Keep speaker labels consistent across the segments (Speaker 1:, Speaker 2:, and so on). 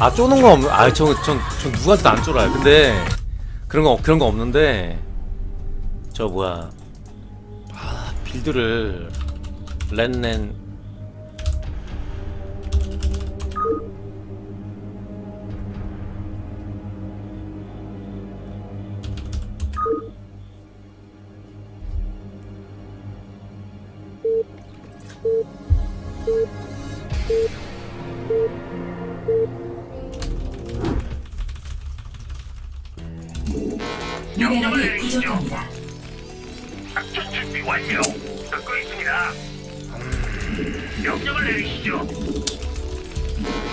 Speaker 1: 아 쪼는 거 없는 아전전 전, 전 누구한테도 안 쫄아요. 근데 그런 거 그런 거 없는데 저 뭐야. 아 빌드를 렌넨
Speaker 2: 미네랄이 부족합니다.
Speaker 3: 작전 준비 완료. 듣고 있습니다. 명령을 내리시죠.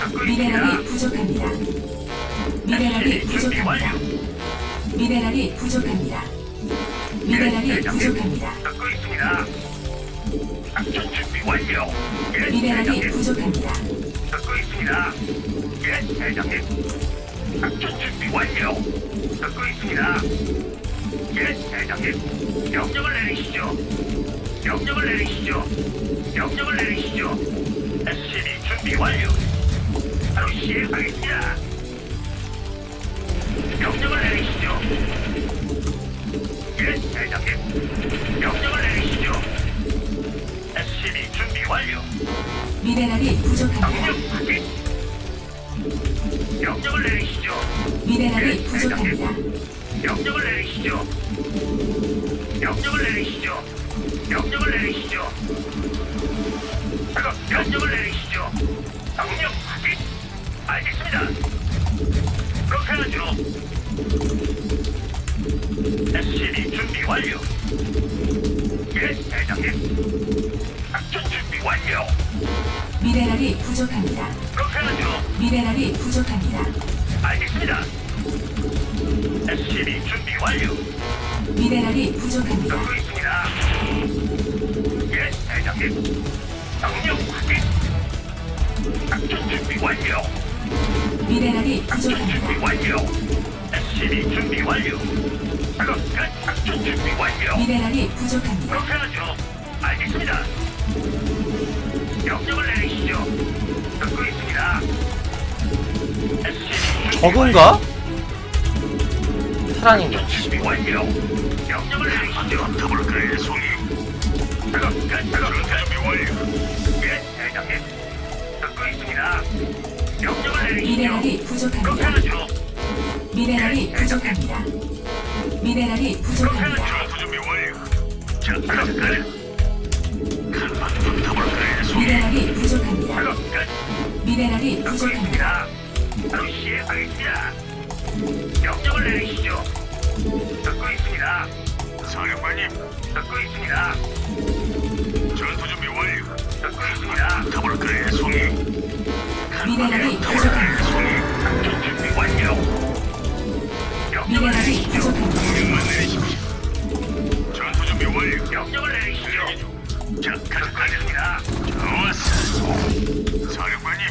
Speaker 3: 듣고
Speaker 2: 미네랄이. 부족합니다. 미네랄이
Speaker 3: 준비
Speaker 2: 부족합니다.
Speaker 3: 완료.
Speaker 2: 미네랄이 부족합니다. 미네랄이 부족합니다.
Speaker 3: 듣고 있습니다. 작전 준비 완료. 예,
Speaker 2: 미네랄이
Speaker 3: 대장님.
Speaker 2: 부족합니다.
Speaker 3: 듣고 있습니다. 예, 대장님. 작전 준비 완료. 듣고 있습니다. 예, 대장님. 명령을 내리시죠. 명령을 내리시죠. 명령을 내리시죠. SCB 준비 완료. 바로 시행하겠습니다. 명령을 내리시죠. 예, 대장님. 명령을 내리시죠. SCB 준비 완료.
Speaker 2: 미네랄이 부족합니다.
Speaker 3: 명령 확인. 명령을 내리시죠.
Speaker 2: 미네랄이 부족합니다.
Speaker 3: 명령을 내리시죠. 명령을 내리시죠. 명령을 내리시죠. 작업 명령을 내리시죠. 명령 확인. 알겠습니다. 그렇게 하죠. SCB 준비 완료. 예, 대장님. 작전 준비 완료.
Speaker 2: 미네랄이 부족합니다.
Speaker 3: 그렇게 하죠.
Speaker 2: 미네랄이 부족합니다.
Speaker 3: 알겠습니다. SCB 준비 완료.
Speaker 2: 미네랄이 부족합니다.
Speaker 3: 듣고 있습니다. 예, 대장님. 명령 확인. 작전 준비 완료.
Speaker 2: 미네랄이
Speaker 3: 작전 준비
Speaker 2: 부족합니다.
Speaker 3: 완료. SCB 준비 완료. 작업 끝. 작전 준비 완료.
Speaker 2: 미네랄이 부족합니다.
Speaker 3: 그렇게 하죠. 알겠습니다. 명령을 내리시죠. 듣고 있습니다. SCB 준비
Speaker 1: 저건가? 테란인가?
Speaker 3: 준비 완료. 명령을 내리시죠. 더블클의 송이. 작업 끝. 작업 준비 완료. 예, 대장님. 듣고 있습니다. 명령을 내리시죠.
Speaker 2: 미네랄이
Speaker 3: 그렇게
Speaker 2: 부족합니다.
Speaker 3: 하죠.
Speaker 2: 미네랄이 부족합니다. 미네랄이
Speaker 3: 그렇게
Speaker 2: 부족합니다.
Speaker 3: 하죠. 준비 완료. 자, 작업 끝.
Speaker 2: 미네랄이 부족합니다. 미네랄이 부족합니다.
Speaker 3: 있습니다. 바로 시행하겠습니다. 명령을 내리시죠. 듣고 있습니다. 사령관님, 듣고 있습니다. 전투 준비 완료. 듣고 있습니다. 더블클의 송이.
Speaker 2: 미네랄이 부족합니다.
Speaker 3: 송이. 작전 준비 완료. 명령을
Speaker 2: 미네랄이
Speaker 3: 내리시죠.
Speaker 2: 부족합니다.
Speaker 3: 명령만 내리십시오. 전투 준비 완료. 명령을 내리시죠. 자, 가겠습니다. 좋았어. 사령관님.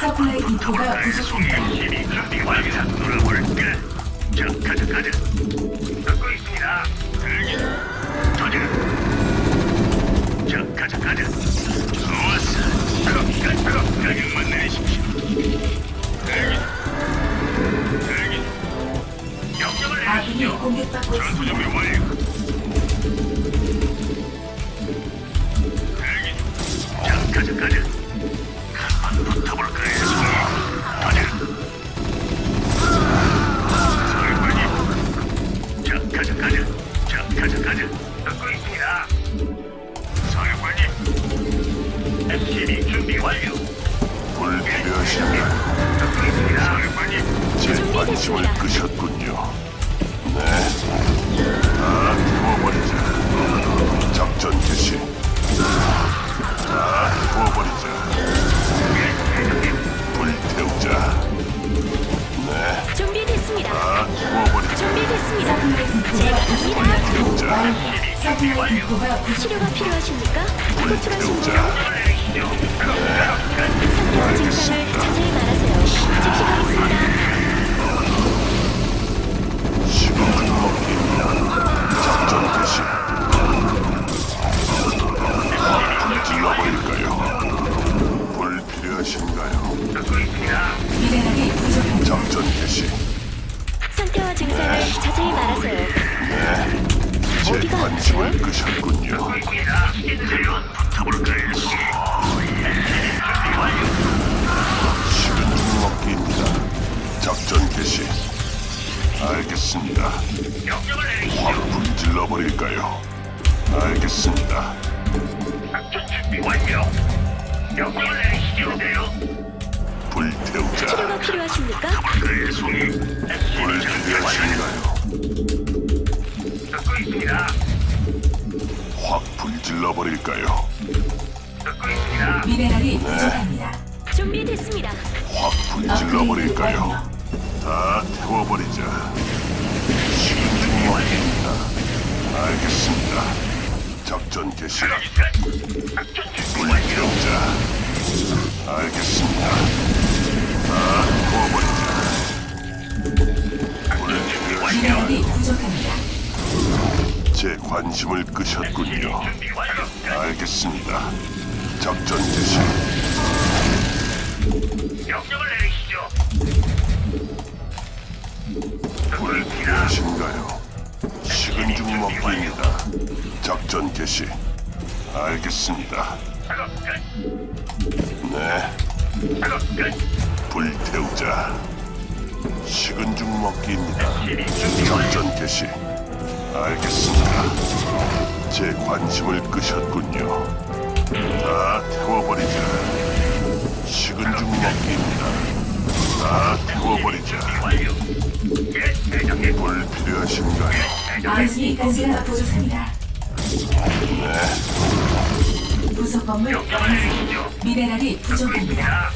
Speaker 2: 서플라이 디포가 부족합니다.
Speaker 3: SCB 준비 완료. 놀아볼까? 자, 가자, 가자. 듣고 있습니다. 대기. 도전. 자, 가자, 가자. 좋았어. 끝, 작업 가격만 내리십시오. 명령을
Speaker 2: 아군이
Speaker 3: 내리시죠.
Speaker 2: 공격받고
Speaker 3: 전투
Speaker 2: 있습니다.
Speaker 3: 준비 완료. 가자,
Speaker 4: 불태우자.
Speaker 5: 치료가 필요하십니까?
Speaker 6: 붙어볼까요, 송이?
Speaker 3: 불 필요하신가요?
Speaker 6: 듣고 있습니다.
Speaker 3: 확 불질러 버릴까요?
Speaker 6: 듣고 있습니다.
Speaker 1: 미네랄이 부족합니다.
Speaker 7: 준비됐습니다.
Speaker 3: 확 불질러 버릴까요? 다 태워버리자. 먹기입니다. 알겠습니다. 작전 개시.
Speaker 6: 작전 준비 완료.
Speaker 3: 불태우자. 알겠습니다.
Speaker 1: 미네랄이 부족합니다.
Speaker 3: 제 관심을 끄셨군요. 알겠습니다. 작전 개시.
Speaker 6: 명령을 내리시죠. 듣고
Speaker 3: 불
Speaker 6: 있습니다.
Speaker 3: 필요하신가요? 식은 죽 먹기입니다. 작전 개시. 알겠습니다.
Speaker 6: 작업 끝.
Speaker 3: 네,
Speaker 6: 작업 끝.
Speaker 3: 불태우자. 식은 죽 먹기입니다. 작전 개시. 알겠습니다. 제 관심을 끄셨군요. 다 태워버리자. 식은 죽 먹기입니다. 다 태워버리자. 불 필요하신가요?
Speaker 1: 아이스리 가스가 부족합니다.
Speaker 3: 네,
Speaker 1: 부속 건물 완성. 미네랄이 부족합니다.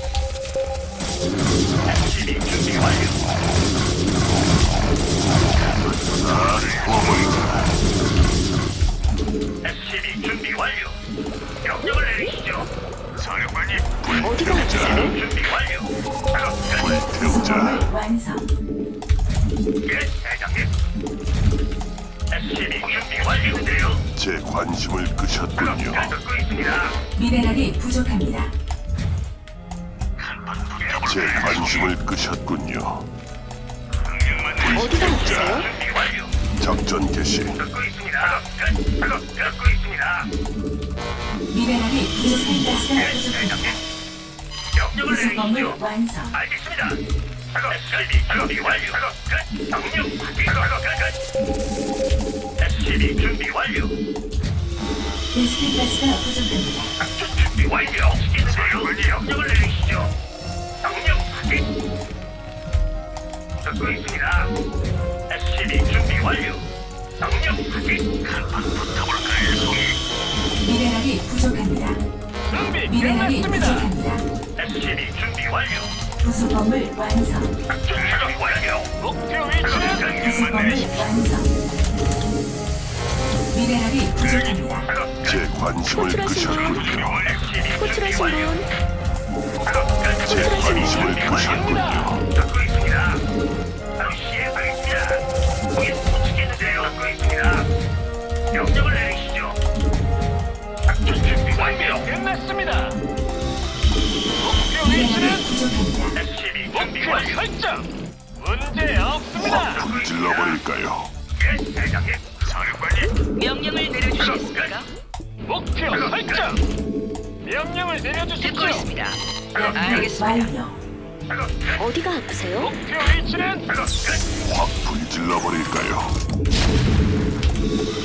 Speaker 3: 제 관심을 끄셨군요.
Speaker 1: 미네랄이 부족합니다.
Speaker 3: 제? 관심을 끄셨군요.
Speaker 7: 어디가
Speaker 6: 완료.
Speaker 3: 작전 개시.
Speaker 6: 듣고 있습니다. 작업 끝. 작업 듣고 있습니다.
Speaker 1: 미네랄이 부족한 가스가
Speaker 6: 예,
Speaker 1: 부족합니다.
Speaker 6: 대장님. 명령을
Speaker 1: 부속 건물
Speaker 6: 내리시죠.
Speaker 1: 완성.
Speaker 6: 알겠습니다. 작업 준비 완료. 작업 끝. 명령 확인. 작업 끝. SCB 준비 완료.
Speaker 1: 베스핀 가스가 부족합니다.
Speaker 6: 작전 준비 완료. 시키는데요. 명령을 내리시죠. 확인. 듣고 있습니다. SCB 준비 완료. 명령 확인. 한판 붙어볼까요, 송이?
Speaker 1: 미네랄이 부족합니다.
Speaker 6: 준비
Speaker 1: 미네랄이 부족합니다.
Speaker 6: SCB 준비 완료.
Speaker 1: 부속 건물 완성.
Speaker 6: 작전 준비 완료. 목표 위치는
Speaker 1: 건물 완성. 미네랄이 부족합니다.
Speaker 3: 제 관심을 끄셨군요.
Speaker 7: 호출하신 분
Speaker 3: 제 관심을 끄셨군요.
Speaker 6: 있습니다. 있습니다. 명령을 내리시죠. 작전 준비 완료. 끝났습니다. 목표
Speaker 1: 미네랄이 부족합니다.
Speaker 6: SCB 준비 완료. 설정. 문제 없습니다.
Speaker 3: 확 불질러 버릴까요?
Speaker 6: 예, 대장님. 사령관님.
Speaker 8: 명령을 내려주시겠습니까?
Speaker 6: 목표 설정. 명령을 내려주십시오.
Speaker 8: 듣고 있습니다.
Speaker 1: 연구
Speaker 8: 알겠습니다.
Speaker 1: 완료.
Speaker 7: 어디가 아프세요?
Speaker 6: 목표 위치는.
Speaker 3: 확 불질러 버릴까요?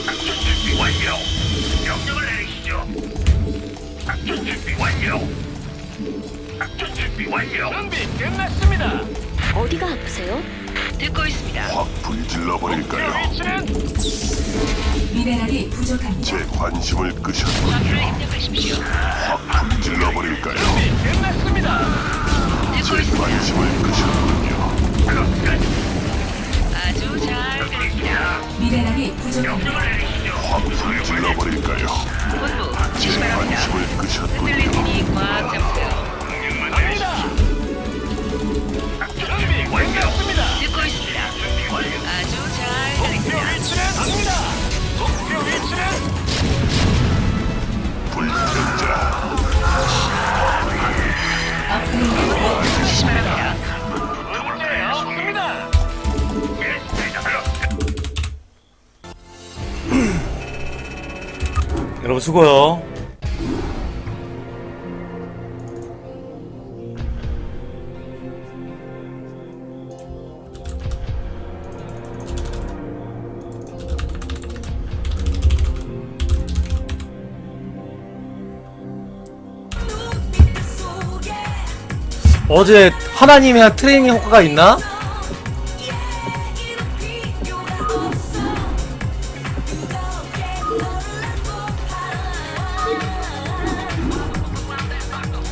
Speaker 6: 작전 준비 완료. 명령을 내리시죠. 작전 준비 완료. 작전 준비 완료. 준비 끝났습니다.
Speaker 7: 어디가 아프세요?
Speaker 8: 듣고 있습니다.
Speaker 3: 확 불질러 버릴까요?
Speaker 6: 위치는
Speaker 1: 미네랄이 부족합니다.
Speaker 3: 제 관심을 끄셨군요.
Speaker 8: 입력하십시오.
Speaker 3: 확 불질러 버릴까요?
Speaker 6: 끝났습니다.
Speaker 8: 듣고
Speaker 3: 제
Speaker 8: 있습니다.
Speaker 3: 관심을 끄셨군요.
Speaker 8: 아주 잘 들립니다.
Speaker 1: 미네랄이 부족합니다.
Speaker 3: 확 불질러 버릴까요?
Speaker 8: 본부
Speaker 3: 제
Speaker 8: 지시 바랍니다.
Speaker 3: 관심을 끄셨군요.
Speaker 8: 흔들리님이 꽉 잡으세요.
Speaker 6: 작전 준비 완료
Speaker 2: 수고요. 어제 하나님의 트레이닝 효과가 있나?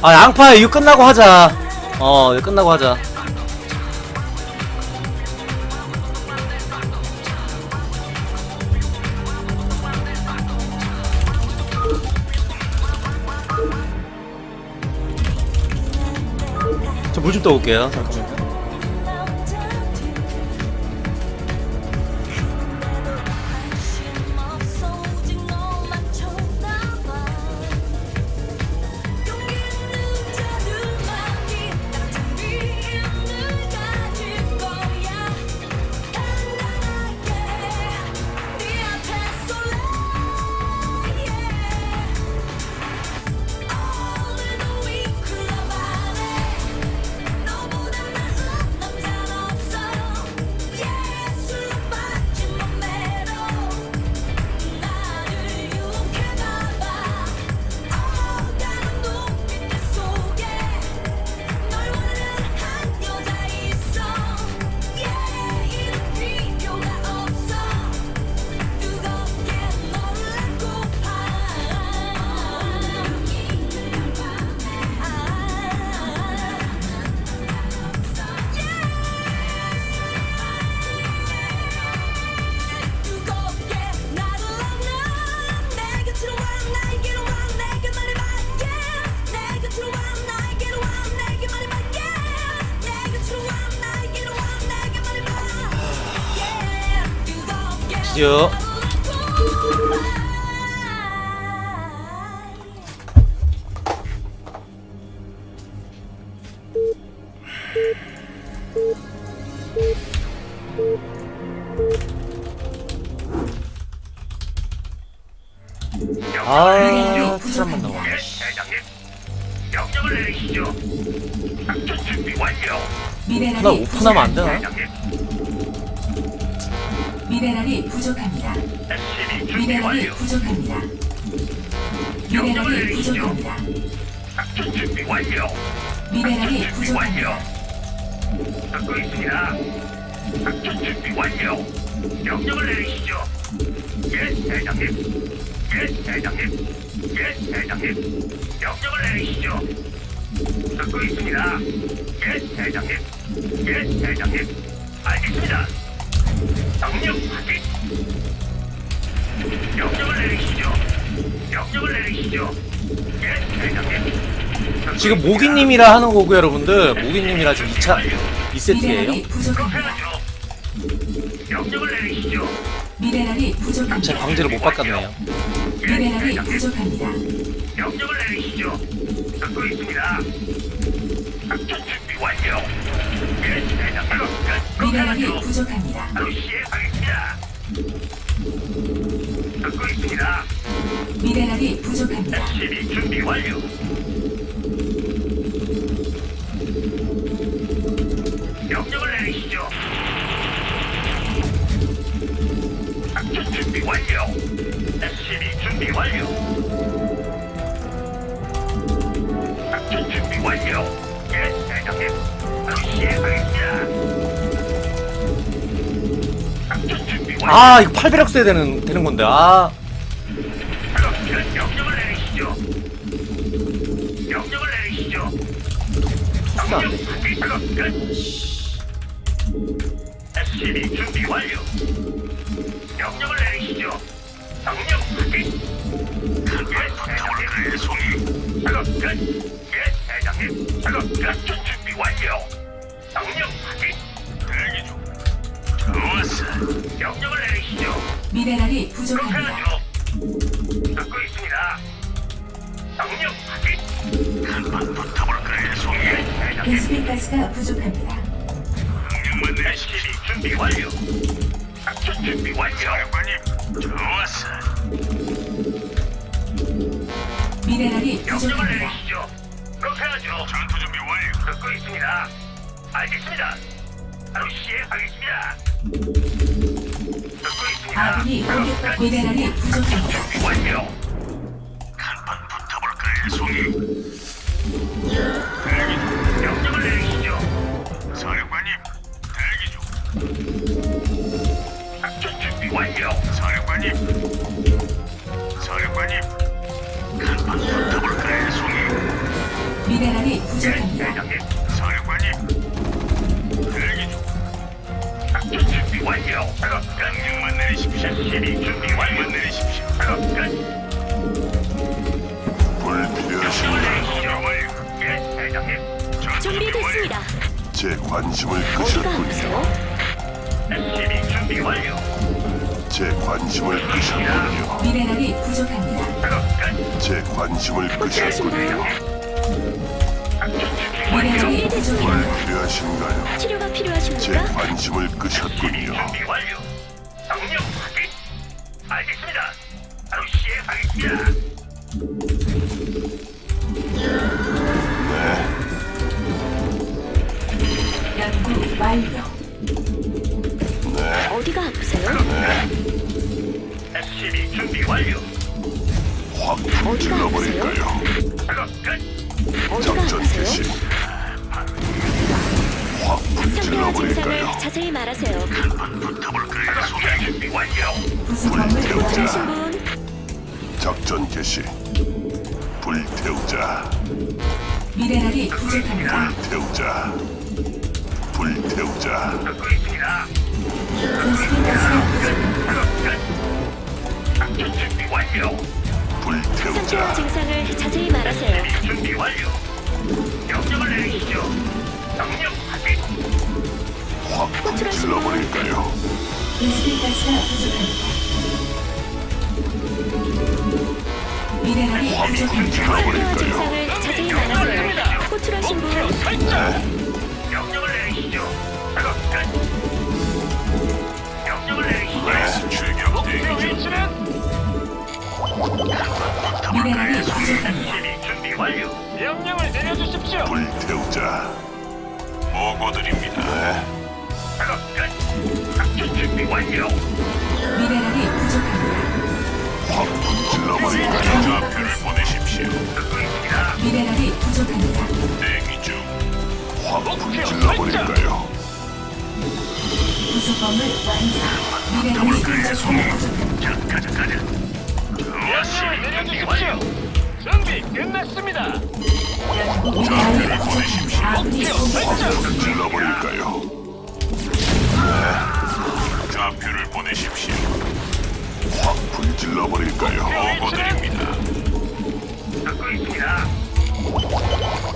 Speaker 2: 아 양파 이거 끝나고 하자. 어 이거 끝나고 하자. 저 물 좀 떠올게요. 시죠. 아, 트람만 나와.
Speaker 6: 예, 대장님. 명령을 내리시죠. 작전 준비 완료.
Speaker 1: 미네랄이
Speaker 2: 나 오픈하면 안 되나?
Speaker 1: 미네랄이 부족합니다.
Speaker 6: SCB 준비
Speaker 1: 미네랄이
Speaker 6: 완료.
Speaker 1: 부족합니다. 미네랄이 부족합니다.
Speaker 6: 작전 준비 완료.
Speaker 1: 미네랄이
Speaker 6: 준비.
Speaker 1: 부족합니다.
Speaker 6: 듣고 있습니다. 작전 준비 완료. 명령을 내리시죠. 예, 대장님. 예, 대장님. 예, 대장님. 명령을 내리시죠. 듣고 있습니다. 예, 대장님. 예, 대장님. 알겠습니다. 명령 확인. 명령을 내리시죠. 명령을 내리시죠. 예, 대장님.
Speaker 2: 지금. 모기님이라 하는 거고요, 여러분들. 모기님이라 지금 2차 2세트예요.
Speaker 1: 미네랄이 부족합니다.
Speaker 6: 해야죠. 명령을 내리시죠.
Speaker 1: 미네랄이 부족합니다.
Speaker 2: 제 광지를 못 바꿨네요.
Speaker 6: 예,
Speaker 1: 미네랄이
Speaker 6: 대장님.
Speaker 1: 부족합니다.
Speaker 6: 명령을 내리시죠. 듣고 있습니다. 작전 준비 완료.
Speaker 1: 미네랄이. 부족합니다.
Speaker 6: 듣고 있습니다.
Speaker 1: 미네랄이 부족합니다.
Speaker 6: SCB 준비 완료. 명령을 내리시죠. 작전 준비 완료.
Speaker 2: 아, 이거 800억 써야 되는 되는 건데. 아.
Speaker 6: 명령을 내리시죠.
Speaker 1: 미네랄이
Speaker 6: 그렇게
Speaker 1: 부족합니다.
Speaker 6: 하죠. 듣고 있습니다. 명령 확인. 한번 붙어볼까요, 송이? 대장님.
Speaker 1: 베스핀 가스가 부족합니다.
Speaker 6: 명령만 내리시기 준비 완료. 작전 준비 완료. 장관님, 좋았어.
Speaker 2: 미네랄이
Speaker 6: 명령을
Speaker 2: 부족합니다.
Speaker 6: 내리시죠. 그렇게 하죠. 전투 준비 완료. 듣고 있습니다. 알겠습니다. 바로 시행하겠습니다. 듣고 있습니다.
Speaker 2: 아군이 공격받고 미네랄이 부족합니다.
Speaker 6: 준비 완료. 간판 붙어볼까요, 송이? 대기 중. 명령을 내리시죠. 사령관님, 대기 중. 작전 준비 완료. 사령관님. 사령관님. 간판 붙어볼까요, 송이?
Speaker 2: 미네랄이
Speaker 6: 예,
Speaker 2: 부족합니다.
Speaker 6: 대장님. 사령관님. 끝. 명령만 내리십시오. 준비 완료. 내리십시오. 작업 끝.
Speaker 3: 불필요하신가요?
Speaker 7: 준비됐습니다.
Speaker 3: 제 관심을
Speaker 7: 어디가
Speaker 3: 끄셨군요.
Speaker 7: 아프세요?
Speaker 6: SCB 준비 완료.
Speaker 3: 제 관심을 끄셨군요.
Speaker 2: 미네랄이 부족합니다.
Speaker 6: 끝.
Speaker 3: 제 관심을? 끄셨군요.
Speaker 2: 미네랄이 부족합니다.
Speaker 3: 불필요하신가요?
Speaker 7: 치료가
Speaker 3: 제? 관심을 끄셨군요.
Speaker 6: 준비 완료. 명령 확인. 알겠습니다. 바로 시행하겠습니다.
Speaker 2: 연구 완료.
Speaker 7: 어디가 아프세요?
Speaker 6: SCB 준비 완료.
Speaker 3: 확
Speaker 7: 어디가
Speaker 3: 불질러버릴까요?
Speaker 6: 작업 끝.
Speaker 7: 어디가
Speaker 3: 작전
Speaker 7: 아프세요?
Speaker 3: 개시. 확
Speaker 7: 상태와
Speaker 3: 불질러버릴까요?
Speaker 7: 증상을 자세히 말하세요.
Speaker 6: 붙어볼까요? 소개 준비 완료.
Speaker 2: 부속범을
Speaker 7: 호출하신
Speaker 2: 완성.
Speaker 7: 분
Speaker 3: 작전 개시. 불태우자.
Speaker 2: 미네랄이 부족합니다.
Speaker 3: 불태우자. 불태우자.
Speaker 6: 듣고 있습니다.
Speaker 2: 가스가스가 부족합니다.
Speaker 6: 작업 끝. 작전 준비 완료.
Speaker 7: 상태와
Speaker 3: 불태우자.
Speaker 7: 증상을 자세히 말하세요.
Speaker 6: 준비 완료. 명령을 내리시죠. 명령 확
Speaker 3: 불질러버릴까요?
Speaker 2: 가스가스가 부족합니다. 미네랄이 부족합니다.
Speaker 7: 상태와
Speaker 3: 불질러버릴까요?
Speaker 7: 증상을 자세히 말하세요. 호출하신 분
Speaker 6: 명령을 내리시죠. 작업 끝. 명령을 내리시죠. 출격 대기 중.
Speaker 2: 미네랄이 부족합니다.
Speaker 6: SCB 준비 완료. 명령을 내려주십시오.
Speaker 3: 불태우자.
Speaker 6: 보고드립니다. 준비 완료.
Speaker 2: 미네랄이 부족합니다.
Speaker 3: 확 불질러버릴까요?
Speaker 6: 좌표를 보내십시오. 듣고 있습니다.
Speaker 2: 미네랄이 부족합니다.
Speaker 6: 대기 중.
Speaker 3: 확 불질러버릴까요?
Speaker 2: 부속범을 완성. 미네랄이 부족합니다.
Speaker 6: 자, 가자, 가자. 내려주십시오. 준비 끝났습니다.
Speaker 2: 아군이 공격받고
Speaker 3: 불질러버릴까요?
Speaker 6: 좌표를 보내십시오.
Speaker 3: 확 불 질러버릴까요?
Speaker 6: 보고드립니다. 듣고 있습니다.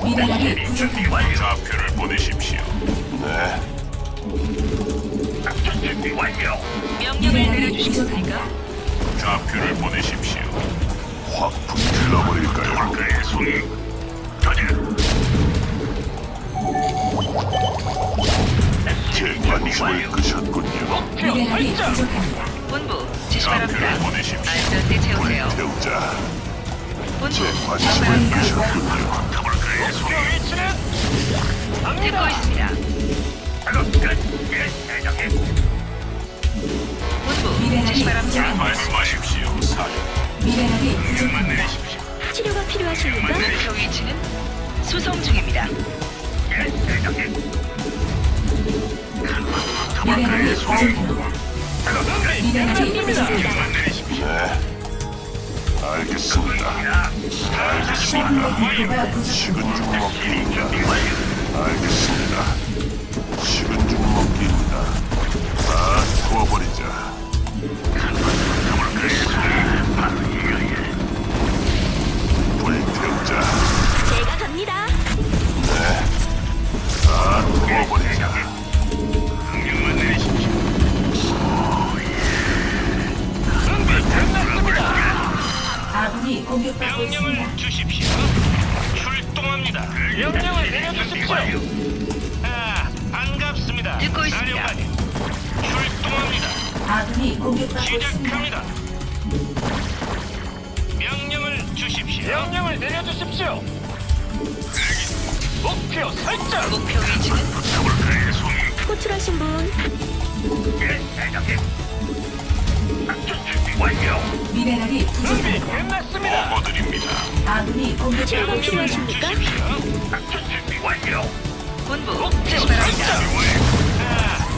Speaker 2: 미네랄이
Speaker 6: 준비
Speaker 2: 부족합니다.
Speaker 6: 완료. 좌표를 보내십시오.
Speaker 3: 네.
Speaker 6: 작전 준비 완료.
Speaker 2: 미네랄이 부족합니다.
Speaker 6: 좌표를 보내십시오.
Speaker 3: 확 불질러버릴까요?
Speaker 6: 그의 손이 가자.
Speaker 3: 제 관심을 끄셨군요.
Speaker 2: 미네랄이 부족합니다.
Speaker 8: 본부 지시
Speaker 6: 좌표를
Speaker 8: 바랍니다.
Speaker 6: 보내십시오.
Speaker 8: 안전대 채우세요.
Speaker 3: 불 태우자.
Speaker 8: 본부
Speaker 3: 제 관심을. 끄셨군요.
Speaker 6: 그의 손이 위치는
Speaker 8: 듣고 있습니다.
Speaker 6: 작업 끝. 예, 대장님.
Speaker 8: 본부
Speaker 2: 미네랄이
Speaker 8: 지시 바랍니다.
Speaker 2: 부족합니다.
Speaker 6: 말씀하십시오. 사령.
Speaker 2: 미네랄이
Speaker 6: 명만
Speaker 2: 부족합니다.
Speaker 6: 내리십시오.
Speaker 7: 치료가 필요하십니까?
Speaker 8: 목표 위치는 수송 중입니다.
Speaker 6: 예, 대장님.
Speaker 2: 미네랄이 부족합니다.
Speaker 6: 작업 끝.
Speaker 2: 미네랄이 부족합니다.
Speaker 6: 명만 내리십시오.
Speaker 3: 네. 알겠습니다.
Speaker 6: 야,
Speaker 3: 알겠습니다. 죽 먹기입니다. 알겠습니다. 식은 죽 먹기입니다. 다 태워버리자.
Speaker 7: 제가 갑니다.
Speaker 3: 다 태워버리자.
Speaker 6: 명령만 내리십시오. 준비 끝났습니다.
Speaker 2: 아군이 공격받고 있습니다.
Speaker 6: 주십시오. 출동합니다. 명령을 내려주십시오. 아, 반갑습니다.
Speaker 8: 듣고 있습니다.
Speaker 6: 사령관님. 출동합니다.
Speaker 2: 아군이 공격받고 있습니다.
Speaker 6: 시작합니다. 명령을 주십시오. 명령을 내려주십시오. 목표 설정.
Speaker 8: 목표 위치는
Speaker 6: 붙어볼까요, 송이?
Speaker 7: 호출하신 분
Speaker 6: 예, 대장님. 작전 준비 완료.
Speaker 2: 미네랄이
Speaker 6: 준비
Speaker 2: 부족합니다.
Speaker 6: 끝났습니다.
Speaker 9: 보고드립니다.
Speaker 2: 아군이 공격받고 있습니다.
Speaker 6: 작전 준비 완료.
Speaker 8: 본부
Speaker 6: 목표
Speaker 8: 지시 바랍니다.
Speaker 6: 설정. 아,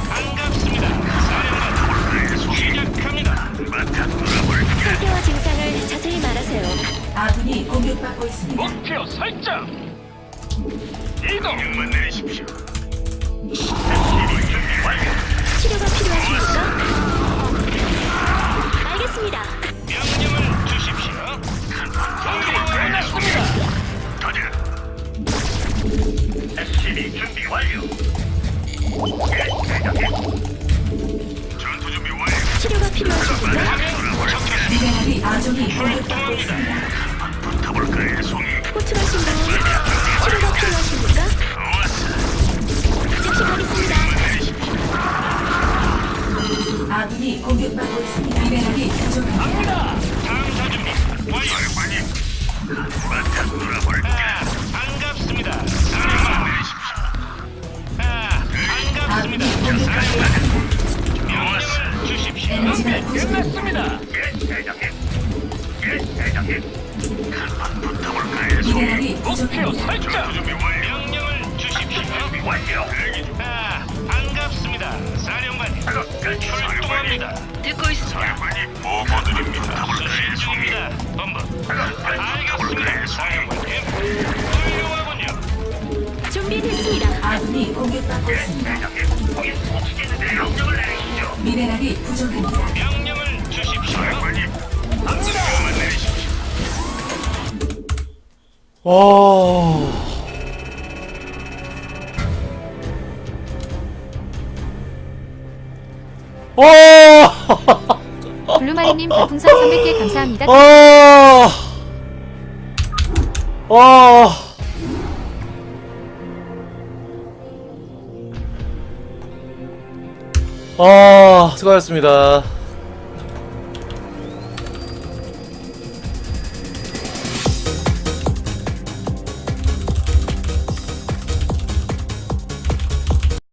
Speaker 6: 반갑습니다. 사령관. 시작합니다. 바탕 놀아볼까?
Speaker 2: 아군이 공격받고 있습니다.
Speaker 6: 목표 설정. 이동. 명만 내리십시오. SCV 준비 완료.
Speaker 7: 치료가 필요하십니까? 알겠습니다.
Speaker 6: 명령을 주십시오. 준비 끝났습니다. 터져. SCV 준비 완료. 예, 대장님. 전투 준비 완료.
Speaker 7: 치료가 필요하십니까?
Speaker 2: 미네랄이 아군이 공격받고 있습니다.
Speaker 6: 붙어볼까요, 송이?
Speaker 7: 호출하신 분 치료가 필요하십니까?
Speaker 6: 좋았어.
Speaker 7: 즉시 가겠습니다.
Speaker 2: 아군이 공격받고 있습니다. 미네랄이 부족합니다.
Speaker 6: 갑니다. 탐사 준비 완료. 빨리. 바탕 놀아볼까? 아, 반갑습니다. 사령관 내리십시오. 아, 반갑습니다.
Speaker 2: 아군이 공격받고 있습니다.
Speaker 6: 명령을 주십시오.
Speaker 2: 에너지가
Speaker 6: 준비 끝났습니다. 예, 대장님. 예, 대장님. 한번 붙어볼까요?
Speaker 2: 미네랄이
Speaker 6: 목표
Speaker 2: 부족합니다.
Speaker 6: 설정. 준비 완료. 명령을 주십시오. 준비 완료. 아, 반갑습니다. 사령관님. 출동합니다.
Speaker 8: 듣고 있습니다.
Speaker 6: 사령관님.
Speaker 9: 보고드립니다.
Speaker 6: 수신 중입니다. 본부. 알겠습니다. 사령관님. 훌륭하군요.
Speaker 7: 준비됐습니다.
Speaker 2: 아군이 공격받고 있습니다.
Speaker 6: 대장님. 거기 못 명령을 내리시죠.
Speaker 2: 미네랄이 부족합니다.
Speaker 6: 명령을 주십시오. 사령관님. 명령만
Speaker 1: 어... 어...
Speaker 7: 블루마리님 별풍선 300개 감사합니다.
Speaker 1: 어... 어... 아, 수고하셨습니다.